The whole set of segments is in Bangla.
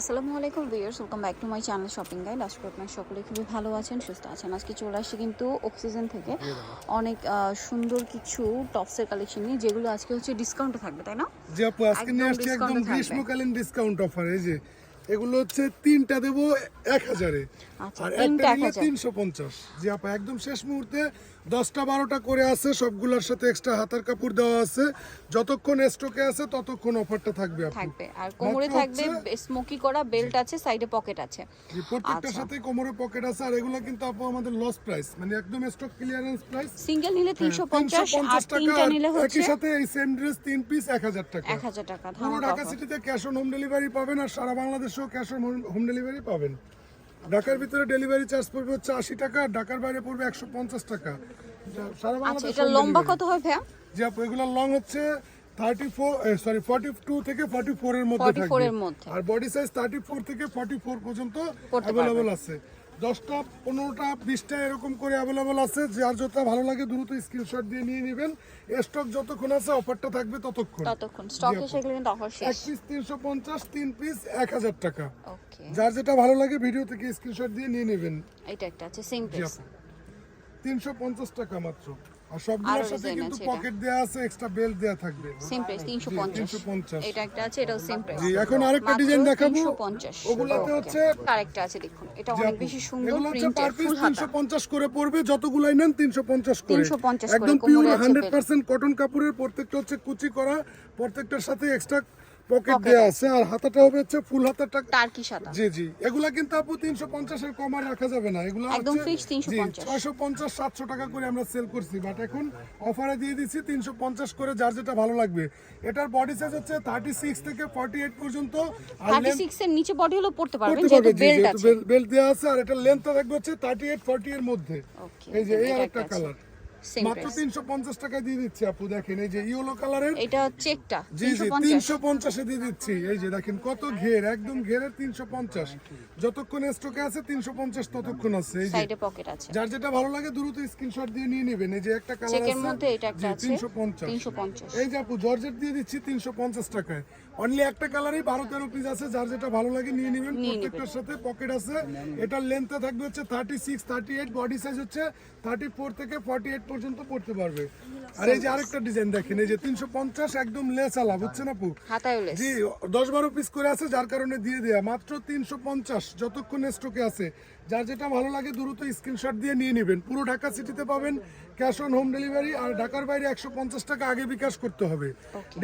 আসসালামু আলাইকুম viewers welcome back to my channel shopping guide. আজকে আপনার সকলে খুবই ভালো আছেন সুস্থ আছেন। আজকে চলে আসছে কিন্তু অক্সিজেন থেকে। অনেক সুন্দর কিছু টপসের কালেকশন নিয়ে যেগুলো আজকে হচ্ছে ডিসকাউন্টে থাকবে তাই না? জি আপু আজকে নিয়ে আসছি একদম। গ্রীষ্মকালীন ডিসকাউন্ট অফার এই যে এগুলো হচ্ছে তিনটা দেবো এক হাজারে। আচ্ছা, আর একটা এক নিলে তিনশো পঞ্চাশ। জি আপা একদম শেষ মুহূর্তে দশটা বারোটা করে আছে সবগুলোর সাথে এক্সট্রা হাতার কাপড় দেওয়া আছে। যতক্ষণ স্টকে আছে ততক্ষণ অফারটা থাকবে থাকবে। আর কোমরে থাকবে স্মোকি করা বেল্ট আছে সাইডে পকেট আছে। প্রত্যেকটার আচ্ছা। সাথে কোমরে পকেট আছে আর এগুলো কিন্তু আপু আমাদের লস প্রাইস মানে একদম স্টক ক্লিয়ারেন্স প্রাইস সিঙ্গেল নিলে তিনশো পঞ্চাশ আর হ্যাঁ, টাকা তিনটা আর নিলে একই সাথে এই সেম ড্রেস তিন পিস এক হাজার টাকা। এক হাজার টাকা পুরো ঢাকা সিটিতে ক্যাশ অন হোম ডেলিভারি পাবেন আর সারা বাংলাদেশেও ক্যাশ অন হোম ডেলিভারি পাবেন। ঢাকার ভিতরে ডেলিভারি চার্জ পড়বে হচ্ছে আশি টাকা ঢাকার বাইরে পড়বে একশো পঞ্চাশ টাকা। সারা আচ্ছা বাংলাদেশ এটা লম্বা কত হয় ভাইয়া? যে আপু এগুলো লং হচ্ছে thirty four sorry forty two থেকে ফর্টি ফোর এর মধ্যে থাকবে। আর বডি সাইজ থার্টি ফোর থেকে ফর্টি ফোর পর্যন্ত পড়তে অ্যাভেলেবল আছে। দশটা পনেরোটা বিশটা এরকম করে অ্যাভেলেবল আছে। যার যত ভালো লাগে দ্রুত স্ক্রিনশট দিয়ে নিয়ে নেবেন। স্টক যতক্ষণ আছে অফারটা থাকবে ততক্ষণ। ততক্ষণ। স্টক আপু। কিন্তু অফার এক পিস তিনশো পঞ্চাশ তিন পিস এক হাজার টাকা। যার যেটা ভালো লাগে ভিডিও থেকে স্ক্রিনশট দিয়ে নিয়ে নেবেন। এটা একটা আছে তিনশো পঞ্চাশ টাকা মাত্র। আর সবগুলোর সাথে কিন্তু পকেট দেওয়া আছে এক্সট্রা বেল্ট দেওয়া থাকবে। সেম প্রাইস 350 এটা একটা আছে এটাও সেম প্রাইস জি এখন আরেকটা ডিজাইন দেখাবো। পঞ্চাশ। ওগুলাতে হচ্ছে আরেকটা আছে দেখুন এটা অনেক বেশি সুন্দর প্রিন্টেড ফুল হাতা। তিনশো পঞ্চাশ করে পড়বে যতগুলাই নেন তিনশো পঞ্চাশ করে। 350 করে, একদম পিওর আছে হান্ড্রেড belt। পার্সেন্ট কটন কাপড়ের প্রত্যেকটা হচ্ছে কুচি করা প্রত্যেকটার সাথে এক্সট্রা পকেট দেওয়া আছে। আর হাতাটা হবে হচ্ছে ফুল হাতাটা টার্কি সাদা জি জি। এগুলা কিন্তু আপু তিনশো পঞ্চাশের কম আর রাখা যাবে না। এগুলো একদম fixed 350 ছয়শো পঞ্চাশ সাতশো টাকা করে আমরা সেল করছি। বাট এখন অফারে দিয়ে দিচ্ছি তিনশো পঞ্চাশ করে যার যেটা ভালো লাগবে। এটার বডি সাইজ হচ্ছে থার্টি সিক্স থেকে ফর্টি এইট পর্যন্ত। আর থার্টি length সিক্স এর নিচে বডি হলো পড়তে পারবেন যেহেতু বেল্ট আছে। বেল- বেল্ট দেওয়া আছে আর এটা লেন্থটা থাকবে হচ্ছে থার্টি এইট ফর্টি এর মধ্যে। এই যে এই আরেকটা একটা কালার মাত্র প্রাইস তিনশো পঞ্চাশ দিয়ে দিচ্ছি আপু দেখেন এই যে ইয়েলো কালারের এটা চেকটা জি তিনশো জি পঞ্চাশ। তিনশো পঞ্চাশে দিয়ে দিচ্ছি। এই যে দেখেন কত ঘের একদম ঘেরের তিনশো পঞ্চাশ। যতক্ষণ স্টকে আছে তিনশো পঞ্চাশ ততক্ষণ আছে। এই যে সাইডে পকেট আছে। যার যেটা ভালো লাগে দ্রুত স্ক্রিনশট দিয়ে নিয়ে নেবেন। এই যে একটা কালার চেকের মধ্যে এটা একটা আছে তিনশো পঞ্চাশ। তিনশো পঞ্চাশ। এই যে আপু জর্জেট দিয়ে দিচ্ছি তিনশো পঞ্চাশ টাকায়। অনলি একটা কালারই বারো তেরো পিস আছে যার যেটা ভালো লাগে নিয়ে নেবেন। প্রত্যেকটার সাথে পকেট আছে। এটার লেন্থে থাকবে হচ্ছে thirty six thirty eight body size হচ্ছে থার্টি ফোর থেকে ফর্টি এইট পর্যন্ত পড়তে পারবে। আর এই যে আরেকটা ডিজাইন দেখেন এই যে তিনশো পঞ্চাশ একদম লেস আলা বুঝছেন আপু? হাতায় লেস জি দশ বারো পিস করে আছে যার কারণে দিয়ে দেয়া। মাত্র তিনশো পঞ্চাশ যতক্ষণ স্টকে আছে। যার যেটা ভালো লাগে দ্রুত স্ক্রিনশট দিয়ে নিয়ে নেবেন। পুরো ঢাকা সিটিতে পাবেন ক্যাশ অন হোম ডেলিভারি আর ঢাকার বাইরে একশো পঞ্চাশ টাকা আগে বিকাশ করতে হবে।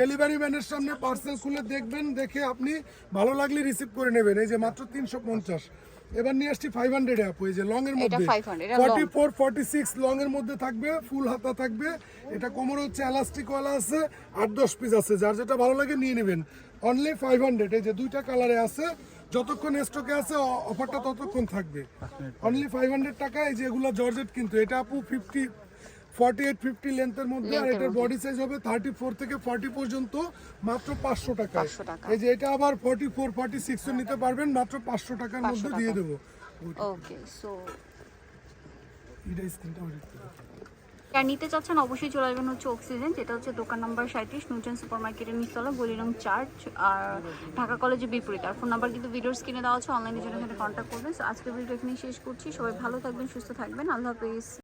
ডেলিভারি ম্যানের সামনে পার্সেল খুলে দেখবেন দেখে আপনি ভালো লাগলে রিসিভ করে নেবেন। এই যে মাত্র তিনশো পঞ্চাশ। এবার নিয়ে আসছি ফাইভ হান্ড্রেড আপু এই যে লং এর মধ্যে। 500, forty four forty six long এর মধ্যে থাকবে ফুল হাতা থাকবে। এটা কোমর হচ্ছে এলাস্টিক ওয়ালা আছে আট দশ পিস আছে। যার যেটা ভালো লাগে নিয়ে নেবেন। অনলি ফাইভ হান্ড্রেড এই যে দুইটা কালারে আছে যতক্ষণ স্টকে আছে অফারটা ততক্ষণ থাকবে। অনলি ফাইভ হান্ড্রেড টাকা এই যে এগুলো জর্জেট কিন্তু এটা আপু ফিফটি ফর্টি এইট ফিফটি লেন্থের মধ্যে আর এটার বডি সাইজ হবে থার্টি ফোর থেকে ফর্টি পর্যন্ত মাত্র পাঁচশো টাকা 500 টাকা। এই যে এটা আবার ফর্টি ফোর ফর্টি সিক্সও নিতে পারবেন মাত্র পাঁচশো টাকার মধ্যে দিয়ে দেবো। ওকে সো এটা স্ক্রিনটা যারা নিতে চাচ্ছেন, অবশ্যই চলে আসবেন হচ্ছে অক্সিজেন যেটা হচ্ছে দোকান নাম্বার সাঁত্রিশ নুজন সুপার মার্কেটের নিচতলা, গলিরং চার্চ আর ঢাকা কলেজের বিপরীত। আর ফোন নাম্বার কিন্তু ভিডিওস কিনে দেওয়া আছে অনলাইনে জন্য এখানে কন্ট্যাক্ট করবেন। আজকে ভিডিও এখানেই শেষ করছি। সবাই ভালো থাকবেন, সুস্থ থাকবেন। আল্লাহ হাফিজ।